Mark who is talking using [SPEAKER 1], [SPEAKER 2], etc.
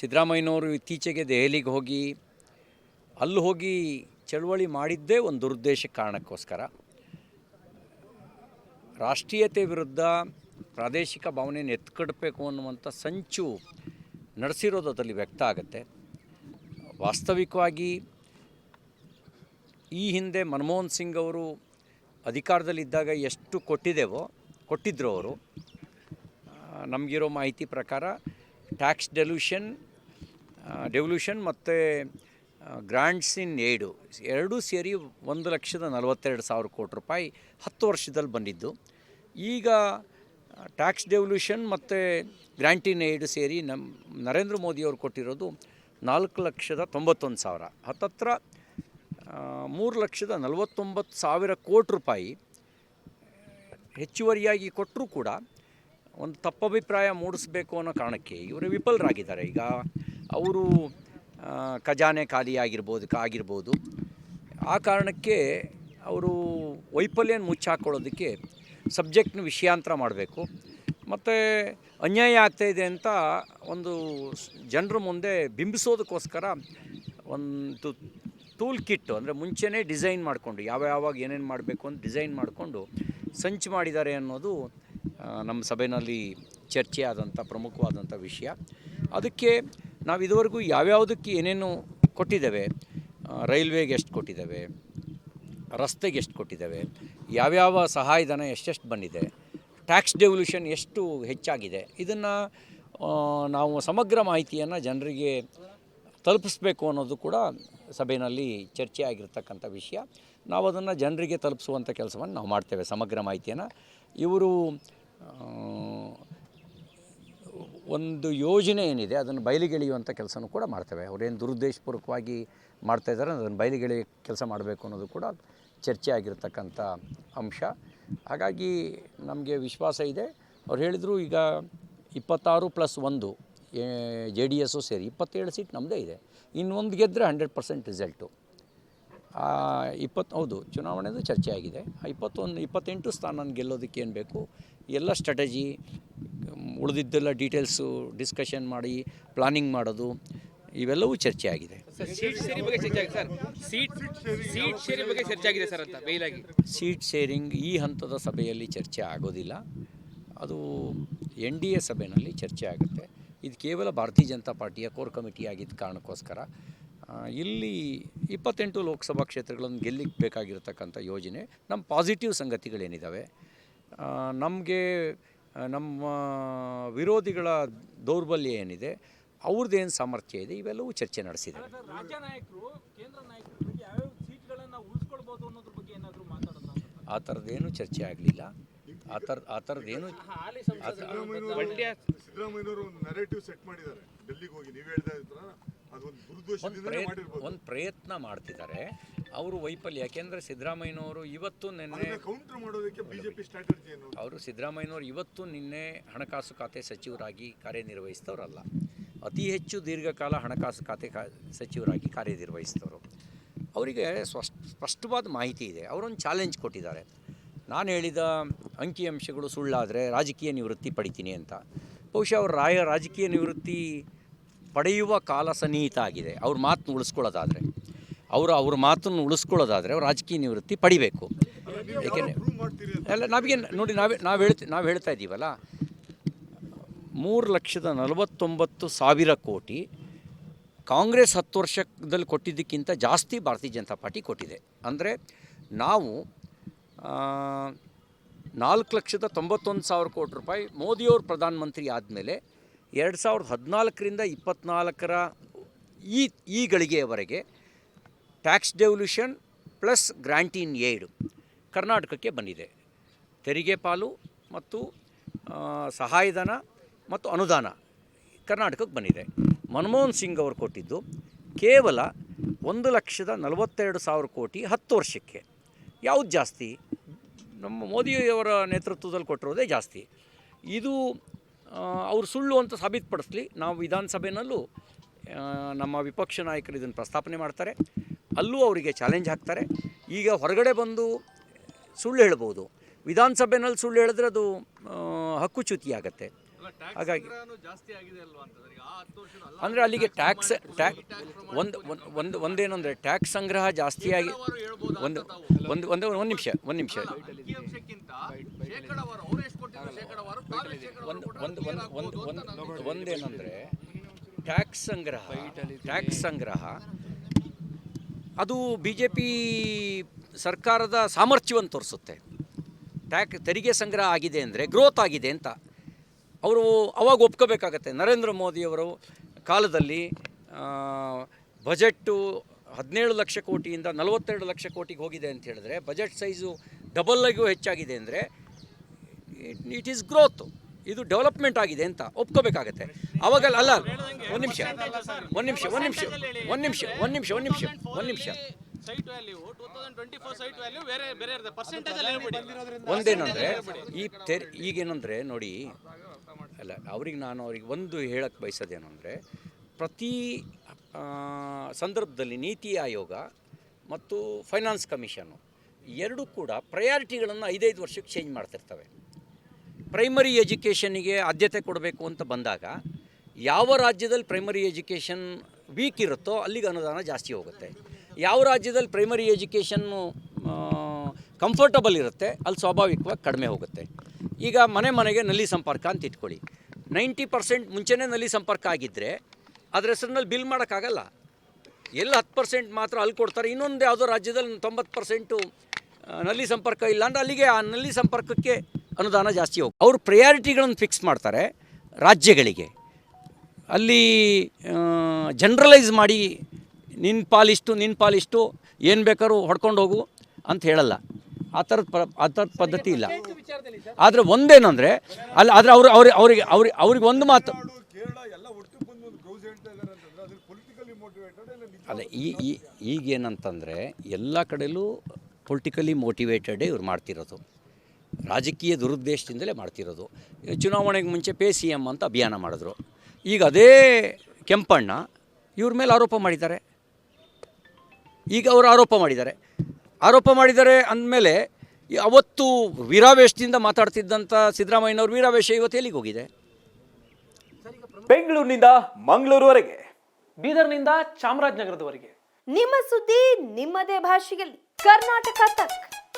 [SPEAKER 1] ಸಿದ್ದರಾಮಯ್ಯನವರು ಇತ್ತೀಚೆಗೆ ದೆಹಲಿಗೆ ಹೋಗಿ, ಅಲ್ಲಿ ಹೋಗಿ ಚಳುವಳಿ ಮಾಡಿದ್ದೇ ಒಂದು ದುರುದ್ದೇಶ ಕಾರಣಕ್ಕೋಸ್ಕರ. ರಾಷ್ಟ್ರೀಯತೆ ವಿರುದ್ಧ ಪ್ರಾದೇಶಿಕ ಭಾವನೆಯನ್ನು ಎತ್ಕಡಬೇಕು ಅನ್ನುವಂಥ ಸಂಚು ನಡೆಸಿರೋದು ಅದರಲ್ಲಿ ವ್ಯಕ್ತ ಆಗುತ್ತೆ. ವಾಸ್ತವಿಕವಾಗಿ ಈ ಹಿಂದೆ ಮನಮೋಹನ್ ಸಿಂಗ್ ಅವರು ಅಧಿಕಾರದಲ್ಲಿದ್ದಾಗ ಎಷ್ಟು ಕೊಟ್ಟಿದ್ದೇವೋ ಕೊಟ್ಟಿದ್ದರು ಅವರು. ನಮಗಿರೋ ಮಾಹಿತಿ ಪ್ರಕಾರ ಟ್ಯಾಕ್ಸ್ ಡೆಲ್ಯೂಷನ್ ಡೆವಲ್ಯೂಷನ್ ಮತ್ತು ಗ್ರ್ಯಾಂಡ್ಸ್ ಇನ್ ಏಡು ಎರಡೂ ಸೇರಿ ಒಂದು ಲಕ್ಷದ ನಲವತ್ತೆರಡು ಸಾವಿರ ಕೋಟಿ ರೂಪಾಯಿ ಹತ್ತು ವರ್ಷದಲ್ಲಿ ಬಂದಿದ್ದು. ಈಗ ಟ್ಯಾಕ್ಸ್ ಡೆವಲ್ಯೂಷನ್ ಮತ್ತು ಗ್ರ್ಯಾಂಟ್ ಇನ್ ಏಡು ಸೇರಿ ನಮ್ಮ ನರೇಂದ್ರ ಮೋದಿಯವರು ಕೊಟ್ಟಿರೋದು ನಾಲ್ಕು ಲಕ್ಷದ ತೊಂಬತ್ತೊಂದು ಸಾವಿರ. ಹತ್ತತ್ರ ಮೂರು ಲಕ್ಷದ ನಲವತ್ತೊಂಬತ್ತು ಸಾವಿರ ಕೋಟಿ ರೂಪಾಯಿ ಹೆಚ್ಚುವರಿಯಾಗಿ ಕೊಟ್ಟರೂ ಕೂಡ ಒಂದು ತಪ್ಪಭಿಪ್ರಾಯ ಮೂಡಿಸಬೇಕು ಅನ್ನೋ ಕಾರಣಕ್ಕೆ ಇವರು ವಿಫಲರಾಗಿದ್ದಾರೆ. ಈಗ ಅವರು ಖಜಾನೆ ಖಾಲಿ ಆಗಿರ್ಬೋದು. ಆಗಿರ್ಬೋದು ಆ ಕಾರಣಕ್ಕೆ ಅವರು ವೈಫಲ್ಯನ ಮುಚ್ಚಾಕೊಳ್ಳೋದಕ್ಕೆ ಸಬ್ಜೆಕ್ಟ್ನ ವಿಷಯಾಂತರ ಮಾಡಬೇಕು. ಮತ್ತು ಅನ್ಯಾಯ ಆಗ್ತಾಯಿದೆ ಅಂತ ಒಂದು ಜನರ ಮುಂದೆ ಬಿಂಬಿಸೋದಕ್ಕೋಸ್ಕರ ಒಂದು ಟೂಲ್ ಕಿಟ್ಟು ಅಂದರೆ ಮುಂಚೆನೇ ಡಿಸೈನ್ ಮಾಡಿಕೊಂಡು, ಯಾವ ಯಾವಾಗ ಏನೇನು ಮಾಡಬೇಕು ಅಂತ ಡಿಸೈನ್ ಮಾಡಿಕೊಂಡು ಸಂಚು ಮಾಡಿದ್ದಾರೆ ಅನ್ನೋದು ನಮ್ಮ ಸಭೆಯಲ್ಲಿ ಚರ್ಚೆ ಆದಂಥ ಪ್ರಮುಖವಾದಂಥ ವಿಷಯ. ಅದಕ್ಕೆ ನಾವು ಇದುವರೆಗೂ ಯಾವ್ಯಾವುದಕ್ಕೆ ಏನೇನು ಕೊಟ್ಟಿದ್ದೇವೆ ರೈಲ್ವೆಗೆ ಎಷ್ಟು ಕೊಟ್ಟಿದ್ದೇವೆ ರಸ್ತೆಗೆ ಎಷ್ಟು ಕೊಟ್ಟಿದ್ದೇವೆ, ಯಾವ್ಯಾವ ಸಹಾಯಧನ ಎಷ್ಟೆಷ್ಟು ಬಂದಿದೆ, ಟ್ಯಾಕ್ಸ್ ಡೆವಲ್ಯೂಷನ್ ಎಷ್ಟು ಹೆಚ್ಚಾಗಿದೆ, ಇದನ್ನು ನಾವು ಸಮಗ್ರ ಮಾಹಿತಿಯನ್ನು ಜನರಿಗೆ ತಲುಪಿಸ್ಬೇಕು ಅನ್ನೋದು ಕೂಡ ಸಭೆಯಲ್ಲಿ ಚರ್ಚೆ ಆಗಿರ್ತಕ್ಕಂಥ ವಿಷಯ. ನಾವು ಅದನ್ನು ಜನರಿಗೆ ತಲುಪಿಸುವಂಥ ಕೆಲಸವನ್ನು ನಾವು ಮಾಡ್ತೇವೆ, ಸಮಗ್ರ ಮಾಹಿತಿಯನ್ನು. ಇವರು ಒಂದು ಯೋಜನೆ ಏನಿದೆ, ಅದನ್ನು ಬಯಲಿಗೆಳೆಯುವಂಥ ಕೆಲಸನೂ ಕೂಡ ಮಾಡ್ತೇವೆ. ಅವರೇನು ದುರುದ್ದೇಶಪೂರ್ವಕವಾಗಿ ಮಾಡ್ತಾ ಇದ್ದಾರೆ, ಅದನ್ನು ಬಯಲಿಗೆಳೆ ಕೆಲಸ ಮಾಡಬೇಕು ಅನ್ನೋದು ಕೂಡ ಚರ್ಚೆ ಆಗಿರತಕ್ಕಂಥ ಅಂಶ. ಹಾಗಾಗಿ ನಮಗೆ ವಿಶ್ವಾಸ ಇದೆ. ಅವ್ರು ಹೇಳಿದರು ಈಗ ಇಪ್ಪತ್ತಾರು ಪ್ಲಸ್ ಒಂದು ಜೆ ಡಿ ಎಸ್ಸು ಸೇರಿ ಇಪ್ಪತ್ತೇಳು ಸೀಟ್ ನಮ್ಮದೇ ಇದೆ. ಇನ್ನೊಂದು ಗೆದ್ದರೆ ಹಂಡ್ರೆಡ್ ಪರ್ಸೆಂಟ್ ರಿಸಲ್ಟು. ಇಪ್ಪತ್ತು, ಹೌದು ಚುನಾವಣೆದು ಚರ್ಚೆ ಆಗಿದೆ. ಇಪ್ಪತ್ತೊಂದು, ಇಪ್ಪತ್ತೆಂಟು ಸ್ಥಾನ ಗೆಲ್ಲೋದಕ್ಕೆ ಏನು ಬೇಕು? ಎಲ್ಲ ಸ್ಟ್ರಾಟಜಿ ಉಳಿದಿದ್ದೆಲ್ಲ ಡೀಟೇಲ್ಸು ಡಿಸ್ಕಷನ್ ಮಾಡಿ ಪ್ಲಾನಿಂಗ್ ಮಾಡೋದು ಇವೆಲ್ಲವೂ ಚರ್ಚೆ ಆಗಿದೆ
[SPEAKER 2] ಸರ್ ಸೀಟ್ ಶೇರಿ ಬಗ್ಗೆ ಚರ್ಚೆ ಆಗಿದೆ. ಸರ್ ಸೀಟ್ ಸೀಟ್ ಶೇರಿ ಬಗ್ಗೆ ಚರ್ಚೆ ಆಗಿದೆ ಸರ್ ಅಂತ ಬೈಲಾಗಿ
[SPEAKER 1] ಸೀಟ್ ಶೇರಿಂಗ್ ಈ ಹಂತದ ಸಭೆಯಲ್ಲಿ ಚರ್ಚೆ ಆಗೋದಿಲ್ಲ. ಅದು ಎನ್ ಡಿ ಎ ಸಭೆಯಲ್ಲಿ ಚರ್ಚೆ ಆಗುತ್ತೆ. ಇದು ಕೇವಲ ಭಾರತೀಯ ಜನತಾ ಪಾರ್ಟಿಯ ಕೋರ್ ಕಮಿಟಿ ಆಗಿದ್ದ ಕಾರಣಕ್ಕೋಸ್ಕರ ಇಲ್ಲಿ ಇಪ್ಪತ್ತೆಂಟು ಲೋಕಸಭಾ ಕ್ಷೇತ್ರಗಳನ್ನು ಗೆಲ್ಲಿಕ್ಕೆ ಬೇಕಾಗಿರತಕ್ಕಂಥ ಯೋಜನೆ ನಮ್ಮ ಪಾಸಿಟಿವ್ ಸಂಗತಿಗಳೇನಿದ್ದಾವೆ ನಮಗೆ ನಮ್ಮ ವಿರೋಧಿಗಳ ದೌರ್ಬಲ್ಯ ಏನಿದೆ ಅವ್ರದ್ದೇನು ಸಾಮರ್ಥ್ಯ ಇದೆ ಇವೆಲ್ಲವೂ ಚರ್ಚೆ ನಡೆಸಿದೆ
[SPEAKER 3] ರಾಜ್ಯ ನಾಯಕರು ಕೇಂದ್ರ ನಾಯಕರ ಬಗ್ಗೆ ಯಾವ್ಯಾವ ಸೀಟ್ಗಳನ್ನ ಉಳಿಸ್ಕೊಳ್ಬೋದು ಅನ್ನೋದ್ರ ಬಗ್ಗೆ ಏನಾದರೂ ಮಾತಾಡೋಣ
[SPEAKER 1] ಆ ಥರದ್ದೇನು ಚರ್ಚೆ ಆಗಲಿಲ್ಲ. ಆ ಥರ ಆ ಥರದ್ದೇನು
[SPEAKER 4] ಸಿದ್ದರಾಮಯ್ಯನವರು ಒಂದು ನರೇಟಿವ್ ಸೆಟ್ ಮಾಡಿದ್ದಾರೆ. ಡೆಲ್ಲಿಗೆ ಹೋಗಿ ನೀವು ಹೇಳ್ತಾ ಇದ್ರ ಅದೊಂದು
[SPEAKER 1] ಒಂದು ಪ್ರಯತ್ನ ಒಂದು ಪ್ರಯತ್ನ ಮಾಡ್ತಿದ್ದಾರೆ. ಅವರು ವೈಫಲ್ಯ ಯಾಕೆಂದರೆ ಸಿದ್ದರಾಮಯ್ಯನವರು ಇವತ್ತು ನಿನ್ನೆ
[SPEAKER 4] ಅದನ್ನ ಕೌಂಟರ್ ಮಾಡೋದಕ್ಕೆ ಬಿಜೆಪಿ ಸ್ಟ್ರಾಟಜಿ ಏನು
[SPEAKER 1] ಅವರು ಸಿದ್ದರಾಮಯ್ಯನವರು ಇವತ್ತು ನಿನ್ನೆ ಹಣಕಾಸು ಖಾತೆ ಸಚಿವರಾಗಿ ಕಾರ್ಯನಿರ್ವಹಿಸಿದವರಲ್ಲ ಅತಿ ಹೆಚ್ಚು ದೀರ್ಘಕಾಲ ಹಣಕಾಸು ಖಾತೆ ಕಾ ಸಚಿವರಾಗಿ ಕಾರ್ಯನಿರ್ವಹಿಸಿದವರು ಅವರಿಗೆ ಸ್ಪಷ್ಟ ಸ್ಪಷ್ಟವಾದ ಮಾಹಿತಿ ಇದೆ. ಅವರೊಂದು ಚಾಲೆಂಜ್ ಕೊಟ್ಟಿದ್ದಾರೆ. ನಾನು ಹೇಳಿದ ಅಂಕಿಅಂಶಗಳು ಸುಳ್ಳಾದರೆ ರಾಜಕೀಯ ನಿವೃತ್ತಿ ಪಡಿತೀನಿ ಅಂತ. ಬಹುಶಃ ಅವರು ರಾಯ ರಾಜಕೀಯ ನಿವೃತ್ತಿ ಪಡೆಯುವ ಕಾಲ ಸನ್ನಿಹಿತ ಆಗಿದೆ. ಅವ್ರ ಮಾತನ್ನು ಉಳಿಸ್ಕೊಳ್ಳೋದಾದರೆ, ಅವರು ಅವ್ರ ಮಾತನ್ನು ಉಳಿಸ್ಕೊಳ್ಳೋದಾದರೆ ಅವ್ರು ರಾಜಕೀಯ ನಿವೃತ್ತಿ ಪಡಿಬೇಕು. ಏಕೆಂದರೆ ಅಲ್ಲ ನಮಗೆ ನೋಡಿ, ನಾವೇ, ನಾವು ಹೇಳ್ತಿ, ನಾವು ಹೇಳ್ತಾ ಇದ್ದೀವಲ್ಲ, ಮೂರು ಲಕ್ಷದ ನಲವತ್ತೊಂಬತ್ತು ಸಾವಿರ ಕೋಟಿ ಕಾಂಗ್ರೆಸ್ ಹತ್ತು ವರ್ಷದಲ್ಲಿ ಕೊಟ್ಟಿದ್ದಕ್ಕಿಂತ ಜಾಸ್ತಿ ಭಾರತೀಯ ಜನತಾ ಪಾರ್ಟಿ ಕೊಟ್ಟಿದೆ. ಅಂದರೆ ನಾವು ನಾಲ್ಕು ಲಕ್ಷದ ತೊಂಬತ್ತೊಂದು ಸಾವಿರ ಕೋಟಿ ರೂಪಾಯಿ ಮೋದಿಯವರು ಪ್ರಧಾನಮಂತ್ರಿ ಆದಮೇಲೆ ಎರಡು ಸಾವಿರದ ಹದಿನಾಲ್ಕರಿಂದ ಇಪ್ಪತ್ತ್ನಾಲ್ಕರ ಈ ಈ ಗಳಿಗೆಯವರೆಗೆ tax devolution plus grant in aid ಕರ್ನಾಟಕಕ್ಕೆ ಬಂದಿದೆ. ತೆರಿಗೆ ಪಾಲು ಮತ್ತು ಸಹಾಯಧನ ಮತ್ತು ಅನುದಾನ ಕರ್ನಾಟಕಕ್ಕೆ ಬಂದಿದೆ. ಮನಮೋಹನ್ ಸಿಂಗ್ ಅವರು ಕೊಟ್ಟಿದ್ದು ಕೇವಲ ಒಂದು ಲಕ್ಷದ ನಲವತ್ತೆರಡು ಸಾವಿರ ಕೋಟಿ ಹತ್ತು ವರ್ಷಕ್ಕೆ. ಯಾವುದು ಜಾಸ್ತಿ? ನಮ್ಮ ಮೋದಿಯವರ ನೇತೃತ್ವದಲ್ಲಿ ಕೊಟ್ಟಿರೋದೇ ಜಾಸ್ತಿ. ಇದು ಅವ್ರು ಸುಳ್ಳು ಅಂತ ಸಾಬೀತುಪಡಿಸ್ಲಿ ನಾವು ವಿಧಾನಸಭೆಯಲ್ಲೂ ನಮ್ಮ ವಿಪಕ್ಷ ನಾಯಕರು ಇದನ್ನು ಪ್ರಸ್ತಾಪನೆ ಮಾಡ್ತಾರೆ. ಅಲ್ಲೂ ಅವರಿಗೆ ಚಾಲೆಂಜ್ ಹಾಕ್ತಾರೆ. ಈಗ ಹೊರಗಡೆ ಬಂದು ಸುಳ್ಳು ಹೇಳ್ಬೋದು. ವಿಧಾನಸಭೆಯಲ್ಲಿ ಸುಳ್ಳು ಹೇಳಿದ್ರೆ ಅದು ಹಕ್ಕುಚ್ಯುತಿ ಆಗುತ್ತೆ. ಹಾಗಾಗಿ ಅಂದರೆ ಅಲ್ಲಿಗೆ ಟ್ಯಾಕ್ಸ್ ಟ್ಯಾಕ್ ಒಂದು ಒಂದು ಒಂದೇನಂದರೆ ಟ್ಯಾಕ್ಸ್ ಸಂಗ್ರಹ ಜಾಸ್ತಿಯಾಗಿ ಒಂದು ಒಂದು ಒಂದು ಒಂದು ನಿಮಿಷ. ಒಂದು ನಿಮಿಷ ಒಂದು ಒಂದು ಒಂದು ಒಂದು ಒಂದು ಒಂದೇನಂದರೆ ಟ್ಯಾಕ್ಸ್ ಸಂಗ್ರಹ ಟ್ಯಾಕ್ಸ್ ಸಂಗ್ರಹ ಅದು ಬಿ ಜೆ ಪಿ ಸರ್ಕಾರದ ಸಾಮರ್ಥ್ಯವನ್ನು ತೋರಿಸುತ್ತೆ. ಟ್ಯಾಕ್ ತೆರಿಗೆ ಸಂಗ್ರಹ ಆಗಿದೆ ಅಂದರೆ ಗ್ರೋತ್ ಆಗಿದೆ ಅಂತ ಅವರು ಅವಾಗ ಒಪ್ಕೋಬೇಕಾಗತ್ತೆ. ನರೇಂದ್ರ ಮೋದಿಯವರು ಕಾಲದಲ್ಲಿ ಬಜೆಟ್ಟು ಹದಿನೇಳು ಲಕ್ಷ ಕೋಟಿಯಿಂದ ನಲವತ್ತೆರಡು ಲಕ್ಷ ಕೋಟಿಗೆ ಹೋಗಿದೆ ಅಂತ ಹೇಳಿದ್ರೆ ಬಜೆಟ್ ಸೈಜು ಡಬಲ್ಲಾಗೂ ಹೆಚ್ಚಾಗಿದೆ ಅಂದರೆ ಇಟ್ ಈಸ್ ಗ್ರೋತ್ ಇದು ಡೆವಲಪ್ಮೆಂಟ್ ಆಗಿದೆ ಅಂತ ಒಪ್ಕೋಬೇಕಾಗತ್ತೆ. ಅವಾಗ ಅಲ್ಲ, ಒಂದು ನಿಮಿಷ ಒಂದು ನಿಮಿಷ ಒಂದು ನಿಮಿಷ ಒಂದು ನಿಮಿಷ ಒಂದು ನಿಮಿಷ ಒಂದು ನಿಮಿಷ ಒಂದು ನಿಮಿಷ. ಒಂದೇನಂದರೆ ಈ ತೆರ್ ಈಗೇನಂದರೆ ನೋಡಿ, ಅಲ್ಲ, ಅವ್ರಿಗೆ ನಾನು ಅವ್ರಿಗೆ ಒಂದು ಹೇಳಕ್ಕೆ ಬಯಸೋದೇನೆಂದರೆ, ಪ್ರತಿ ಸಂದರ್ಭದಲ್ಲಿ ನೀತಿ ಆಯೋಗ ಮತ್ತು ಫೈನಾನ್ಸ್ ಕಮಿಷನು ಎರಡೂ ಕೂಡ ಪ್ರಯಾರಿಟಿಗಳನ್ನು ಐದೈದು ವರ್ಷಕ್ಕೆ ಚೇಂಜ್ ಮಾಡ್ತಿರ್ತವೆ. ಪ್ರೈಮರಿ ಎಜುಕೇಷನ್ನಿಗೆ ಆದ್ಯತೆ ಕೊಡಬೇಕು ಅಂತ ಬಂದಾಗ, ಯಾವ ರಾಜ್ಯದಲ್ಲಿ ಪ್ರೈಮರಿ ಎಜುಕೇಷನ್ ವೀಕ್ ಇರುತ್ತೋ ಅಲ್ಲಿಗೆ ಅನುದಾನ ಜಾಸ್ತಿ ಹೋಗುತ್ತೆ. ಯಾವ ರಾಜ್ಯದಲ್ಲಿ ಪ್ರೈಮರಿ ಎಜುಕೇಷನ್ನು ಕಂಫರ್ಟಬಲ್ ಇರುತ್ತೆ, ಅಲ್ಲಿ ಸ್ವಾಭಾವಿಕವಾಗಿ ಕಡಿಮೆ ಹೋಗುತ್ತೆ. ಈಗ ಮನೆ ಮನೆಗೆ ನಲ್ಲಿ ಸಂಪರ್ಕ ಅಂತ ಇಟ್ಕೊಳ್ಳಿ. ನೈಂಟಿ ಪರ್ಸೆಂಟ್ ಮುಂಚೆನೇ ನಲ್ಲಿ ಸಂಪರ್ಕ ಆಗಿದ್ದರೆ ಅದರ ಹೆಸರಿನಲ್ಲಿ ಬಿಲ್ ಮಾಡೋಕ್ಕಾಗಲ್ಲ. ಎಲ್ಲ ಹತ್ತು ಪರ್ಸೆಂಟ್ ಮಾತ್ರ ಅಲ್ಲಿ ಕೊಡ್ತಾರೆ, ಇನ್ನೊಂದು ಯಾವುದೋ ರಾಜ್ಯದಲ್ಲಿ ತೊಂಬತ್ತು ಪರ್ಸೆಂಟು ನಲ್ಲಿ ಸಂಪರ್ಕ ಇಲ್ಲ ಅಂದರೆ ಅಲ್ಲಿಗೆ ಆ ನಲ್ಲಿ ಸಂಪರ್ಕಕ್ಕೆ ಅನುದಾನ ಜಾಸ್ತಿ ಹೋಗಿ ಅವರು ಪ್ರಯಾರಿಟಿಗಳನ್ನು ಫಿಕ್ಸ್ ಮಾಡ್ತಾರೆ ರಾಜ್ಯಗಳಿಗೆ. ಅಲ್ಲಿ ಜನ್ರಲೈಸ್ ಮಾಡಿ ನಿನ್ನ ಪಾಲಿಷ್ಟು ನಿನ್ನ ಪಾಲಿಷ್ಟು ಏನು ಬೇಕಾದ್ರೂ ಹೊಡ್ಕೊಂಡು ಹೋಗು ಅಂತ ಹೇಳಲ್ಲ. ಆ ಥರದ ಪ, ಆ ಥರದ ಪದ್ಧತಿ ಇಲ್ಲ. ಆದರೆ ಒಂದೇನಂದರೆ, ಅಲ್ಲಿ ಆದರೆ ಅವರು, ಅವ್ರಿಗೆ ಅವ್ರಿಗೆ ಅವ್ರಿಗೆ ಅವ್ರಿಗೆ ಒಂದು ಮಾತು. ಅಲ್ಲ, ಈ ಈಗೇನಂತಂದರೆ ಎಲ್ಲ ಕಡೆಯಲ್ಲೂ ಪೊಲಿಟಿಕಲಿ ಮೋಟಿವೇಟೆಡೇ ಇವ್ರು ಮಾಡ್ತಿರೋದು. ರಾಜಕೀಯ ದುರುದ್ದೇಶದಿಂದಲೇ ಮಾಡ್ತಿರೋದು. ಈ ಚುನಾವಣೆಗೆ ಮುಂಚೆ ಪೇ ಸಿ ಎಂ ಅಂತ ಅಭಿಯಾನ ಮಾಡಿದ್ರು. ಈಗ ಅದೇ ಕೆಂಪಣ್ಣ ಇವ್ರ ಮೇಲೆ ಆರೋಪ ಮಾಡಿದ್ದಾರೆ. ಈಗ ಅವರು ಆರೋಪ ಮಾಡಿದ್ದಾರೆ. ಆರೋಪ ಮಾಡಿದ್ದಾರೆ ಅಂದಮೇಲೆ ಅವತ್ತು ವೀರಾವೇಶದಿಂದ ಮಾತಾಡ್ತಿದ್ದಂಥ ಸಿದ್ದರಾಮಯ್ಯನವರು ವೀರಾವೇಶ ಇವತ್ತು ಎಲ್ಲಿಗೆ ಹೋಗಿದೆ?
[SPEAKER 5] ಬೆಂಗಳೂರಿನಿಂದ ಮಂಗಳೂರುವರೆಗೆ. ಬೀದರ್ನಿಂದ ಚಾಮರಾಜನಗರದವರೆಗೆ.
[SPEAKER 6] ನಿಮ್ಮ ಸುದ್ದಿ ನಿಮ್ಮದೇ ಭಾಷೆಯಲ್ಲಿ. ಕರ್ನಾಟಕ ತಕ್.